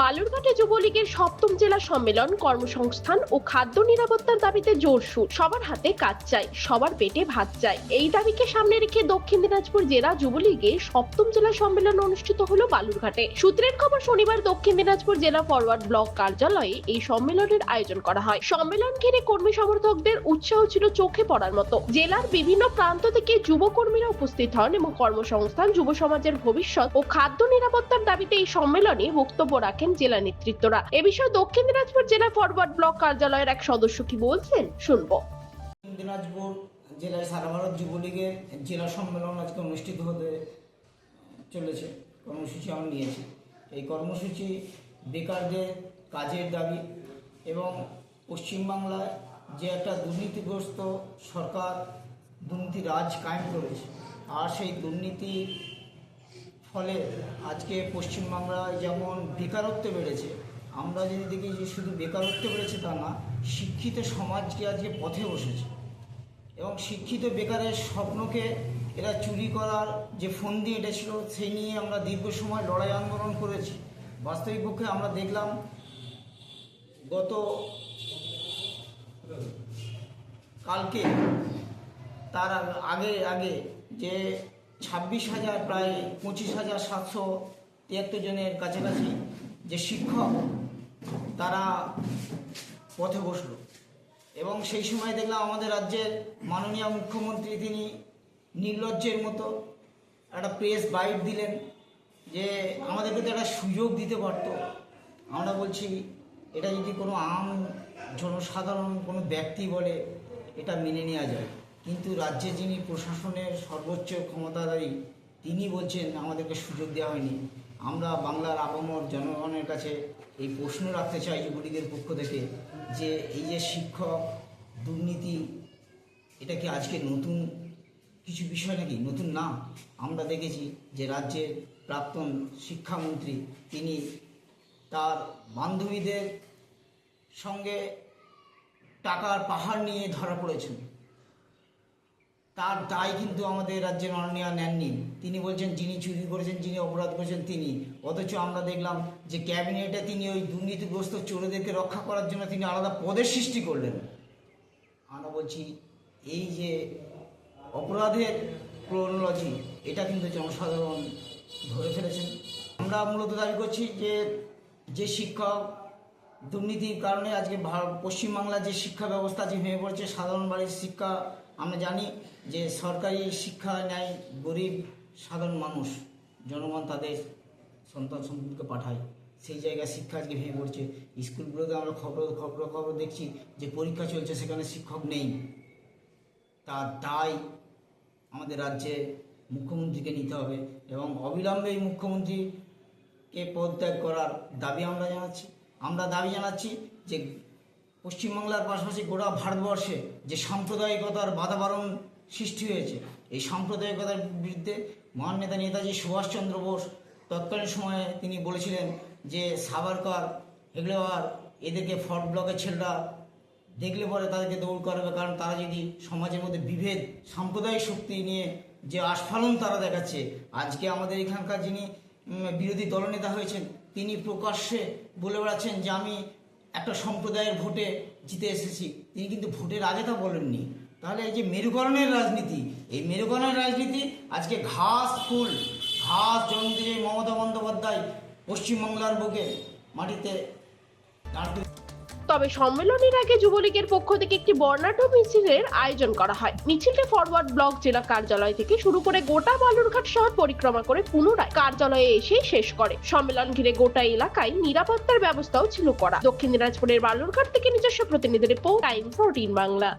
বালুরঘাটে যুবলীগের সপ্তম জেলা সম্মেলন, কর্মসংস্থান ও খাদ্য নিরাপত্তার দাবিতে জোরসুর সবার হাতে কাজ চাই, সবার পেটে ভাত চাই। এই দাবিকে সামনে রেখে দক্ষিণ দিনাজপুর জেলা যুবলীগের সপ্তম জেলা সম্মেলন অনুষ্ঠিত হলো বালুরঘাটে। সূত্রের খবর, শনিবার দক্ষিণ দিনাজপুর জেলা ফরওয়ার্ড ব্লক কার্যালয়ে এই সম্মেলনের আয়োজন করা হয়। সম্মেলন ঘিরে কর্মী সমর্থকদের উৎসাহ ছিল চোখে পড়ার মতো। জেলার বিভিন্ন প্রান্ত থেকে যুবকর্মীরা উপস্থিত হন এবং কর্মসংস্থান যুব সমাজের ভবিষ্যৎ ও খাদ্য নিরাপত্তার দাবিতে এই সম্মেলনে বক্তব্য রাখেন জেলা নেতৃত্বরা। এ বিষয়ে দক্ষিণ দিনাজপুর জেলা ফরওয়ার্ড ব্লক কার্যালয়ের এক সদস্য কি বলছেন, শুনব। দিনাজপুর জেলায় সারা ভারত যুবলীগের জেলা সম্মেলন আজকে অনুষ্ঠিত হতে চলেছে, কর্মসূচি আমরা নিয়েছি। এই কর্মসূচি বেকারদের কাজের দাবি এবং পশ্চিমবাংলায় যে একটা দুর্নীতিগ্রস্ত সরকার, দুর্নীতি রাজ কায়েম করেছে, আর সেই দুর্নীতির ফলে আজকে পশ্চিমবাংলায় যেমন বেকারত্ব বেড়েছে, আমরা যদি দেখি যে শুধু বেকারত্ব বেড়েছে তা না, শিক্ষিত সমাজকে আজকে পথে বসেছে? এবং শিক্ষিত বেকারের স্বপ্নকে এরা চুরি করার যে ফন্দি এটা ছিল সেই নিয়ে আমরা দীর্ঘ সময় লড়াই আন্দোলন করেছি। বাস্তবিক পক্ষে আমরা দেখলাম গত কালকে, তার আগে আগে যে ছাব্বিশ হাজার, প্রায় পঁচিশ হাজার সাতশো তিয়াত্তর জনের কাছাকাছি যে শিক্ষক, তারা পথে বসল। এবং সেই সময় দেখলাম আমাদের রাজ্যের মাননীয় মুখ্যমন্ত্রী তিনি নির্লজ্জের মতো একটা প্রেস বাইট দিলেন যে আমাদেরকে তো একটা সুযোগ দিতে পারতো। আমরা বলছি, এটা যদি কোনো আম জনসাধারণ, কোনো ব্যক্তি বলে, এটা মেনে নেওয়া যায়। কিন্তু রাজ্যে যিনি প্রশাসনের সর্বোচ্চ ক্ষমতাধারী, তিনি বলছেন আমাদেরকে সুযোগ দেওয়া হয়নি। আমরা বাংলার আপামর জনগণের কাছে এই প্রশ্ন রাখতে চাই যুবলীগের পক্ষ থেকে যে এই যে শিক্ষক, দুর্নীতি, এটা কি আজকে নতুন কিছু বিষয় নাকি? নতুন না? আমরা দেখেছি যে রাজ্যের প্রাক্তন শিক্ষামন্ত্রী, তিনি তার বান্ধবীদের সঙ্গে টাকার পাহাড় নিয়ে ধরা পড়েছেন। তার দায় কিন্তু আমাদের রাজ্যের মাননীয় নেননি। তিনি বলছেন, যিনি চুরি করেছেন, যিনি অপরাধ করেছেন, তিনি। অথচ আমরা দেখলাম যে ক্যাবিনেটে তিনি ওই দুর্নীতিগ্রস্ত চোরদেরকে রক্ষা করার জন্য তিনি আলাদা পদের সৃষ্টি করলেন। আমরা বলছি, এই যে অপরাধের ক্রোনোলজি এটা কিন্তু জনসাধারণ ধরে ফেলেছেন। আমরা মূলত দাবি করছি যে যে শিক্ষক দুর্নীতির কারণে আজকে পশ্চিমবাংলার যে শিক্ষা ব্যবস্থা যে ভেঙে পড়ছে, সাধারণ বাড়ির শিক্ষা আমরা জানি যে সরকারি শিক্ষা নেয় গরিব, সাধারণ মানুষ, জনগণ তাদের সন্তান সন্ততিকে পাঠায়। সেই জায়গায় শিক্ষা আজকে ভেঙে পড়ছে। স্কুলগুলোতে আমরা খবর খবর খবর দেখছি যে পরীক্ষা চলছে, সেখানে শিক্ষক নেই। তার দায় আমাদের রাজ্যে মুখ্যমন্ত্রীকে নিতে হবে এবং অবিলম্বে এই মুখ্যমন্ত্রীকে পদত্যাগ করার দাবি আমরা জানাচ্ছি। আমরা দাবি জানাচ্ছি যে পশ্চিমবাংলার পাশাপাশি গোটা ভারতবর্ষে যে সাম্প্রদায়িকতার বাধাবারণ সৃষ্টি হয়েছে, এই সাম্প্রদায়িকতার বিরুদ্ধে মহান নেতা নেতাজি সুভাষচন্দ্র বোস তৎকালীন সময়ে তিনি বলেছিলেন যে, সাভারকর হেগড়েওয়ার এদেরকে ফর্ট ব্লকের ছেলেরা দেখলে পরে তাদেরকে দৌড় করাবে, কারণ তারা যদি সমাজের মধ্যে বিভেদ, সাম্প্রদায়িক শক্তি নিয়ে যে আস্ফালন তারা দেখাচ্ছে, আজকে আমাদের এখানকার যিনি বিরোধী দলনেতা হয়েছেন, তিনি প্রকাশ্যে বলে বেড়াচ্ছেন যে, আমি একটা সম্প্রদায়ের ভোটে জিতে এসেছি। তিনি কিন্তু ভোটের আগে তা বলেননি। তাহলে এই যে মেরুকরণের রাজনীতি, এই মেরুকরণের রাজনীতি আজকে ঘাস, ফুল, ঘাস জন্ম দিয়ে মমতা বন্দ্যোপাধ্যায় পশ্চিমবাংলার বুকে মাটিতে তবে সম্মেলনের আগে যুবলীগের পক্ষ থেকে একটি বর্ণাঢ্য মিছিলের আয়োজন করা হয়। মিছিলটি ফরওয়ার্ড ব্লক জেলা কার্যালয় থেকে শুরু করে গোটা বালুরঘাট শহর পরিক্রমা করে পুনরায় কার্যালয়ে এসে শেষ করে। সম্মেলন ঘিরে গোটা এলাকায় নিরাপত্তার ব্যবস্থাও ছিল করা দক্ষিণ দিনাজপুরের বালুরঘাট থেকে নিজস্ব প্রতিনিধি রিপোর্ট টাইম ফোরটিন বাংলা।